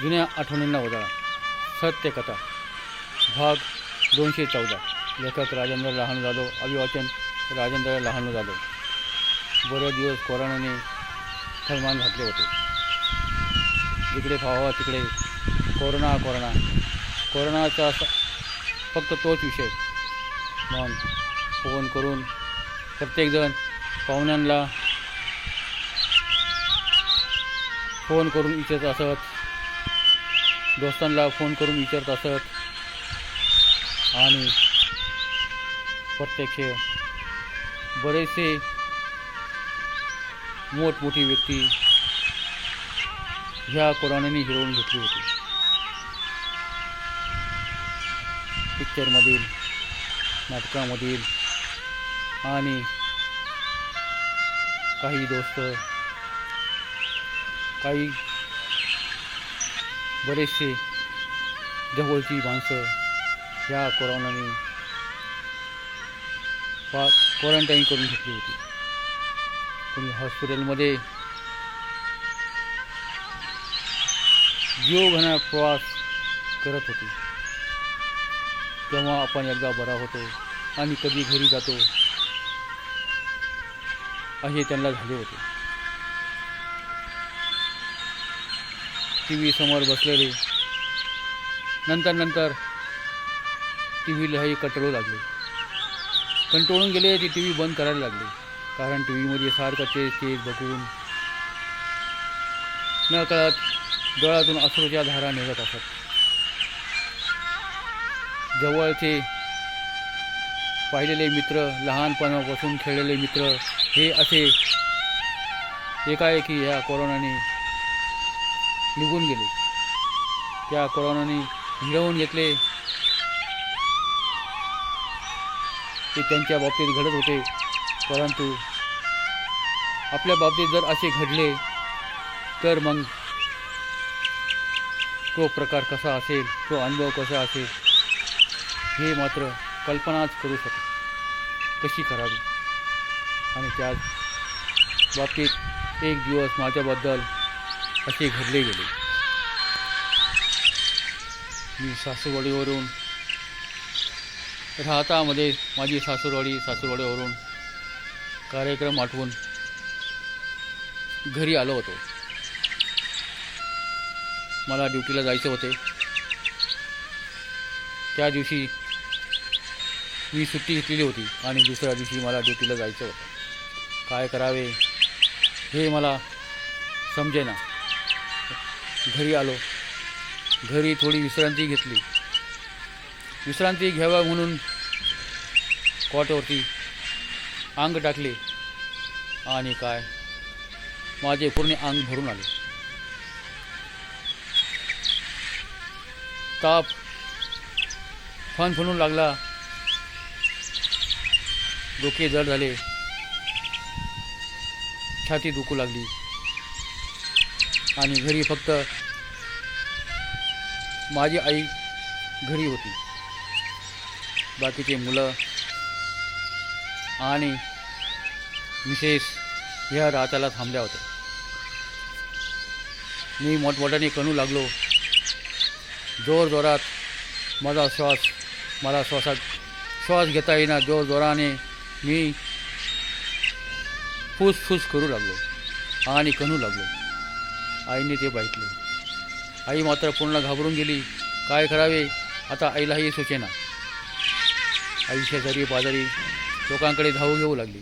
जुन्या आठवणींना उजाळा. सत्यकथा भाग दोनशे चौदा. लेखक राजेंद्र लहान जाधव. अभिवाचन राजेंद्र लहान जाधव. बरेच दिवस कोरोनाने थैमान घातले होते. जिकडे पाहावा तिकडे कोरोना कोरोना. कोरोनाचा फक्त तोच विषय. म्हणून फोन करून प्रत्येकजण पाहुण्यांना फोन करून इच्छित असत. दोस्तांना फोन करून विचारत असत. आणि प्रत्यक्ष बरेचसे मोठमोठी व्यक्ती ह्या कोरोनाने हिरवून घेतली होती. पिक्चरमधील नाटकामधील आणि काही दोस्त काही बरेचसे जवळची माणसं ह्या कोरोनाने पा क्वारंटाईन करून घेतली होती. कोणी हॉस्पिटलमध्ये जीवघेणा प्रवास करत होती. तेव्हा आपण एकदा बरा होतो आणि कधी घरी जातो असे त्यांना झाले होते. टी व्ही समोर बसलेले. नंतर नंतर टी व्हीलाही कंटाळू लागले. कंटाळून गेले ते टी व्ही बंद करायला लागले. कारण टी व्हीमध्ये सारखं तेच तेच बघून न कळत डोळ्यातून अश्रूच्या धारा निघत असत. जवळचे पाहिलेले मित्र लहानपणापासून खेळलेले मित्र हे असे एकाएकी ह्या कोरोनाने निघून गेले. त्या कोरोनाने हिरवून घेतले. ते त्यांच्या बाबतीत घडत होते. परंतु आपल्या बाबतीत जर असे घडले तर मग तो प्रकार कसा असेल तो अनुभव कसा असेल हे मात्र कल्पनाच करू शकत कशी करावी? आणि त्याच बाबतीत एक दिवस माझ्याबद्दल असे घडले गेले. मी सासूरवाडीवरून राहतामध्ये माझी सासूरवाडी सासूरवाडीवरून कार्यक्रम आठवून घरी आलो होतो. मला ड्युटीला जायचे होते. त्या दिवशी मी सुट्टी घेतलेली होती आणि दुसऱ्या दिवशी मला ड्युटीला जायचं होतं. काय करावे हे मला समजेना. घरी आलो. घरी थोडी विश्रांती घेतली. विश्रांती घ्यावा म्हणून कॉटवरती अंग टाकले. आणि काय? माझे पूर्ण अंग भरून आले. ताप फणफणून लागला. डोके जड झाले. छाती दुखू लागली. आणि घरी फक्त माझी आई घरी होती. बाकीचे मुलं आणि मिसेस ह्या राहताला थांबल्या होत्या. मी मोठमोठ्याने कणू लागलो. जोर जोरात माझा श्वास मला श्वासात श्वास घेता येईना जोर जोराने मी फूस करू लागलो आणि कणू लागलो. आईने ते बघितले आई मात्र पूर्ण घाबरून गेली. काय करावे? आता आईलाही सुचेना. आई शेजारी पाजारी लोकांकडे धावू घेऊ लागली.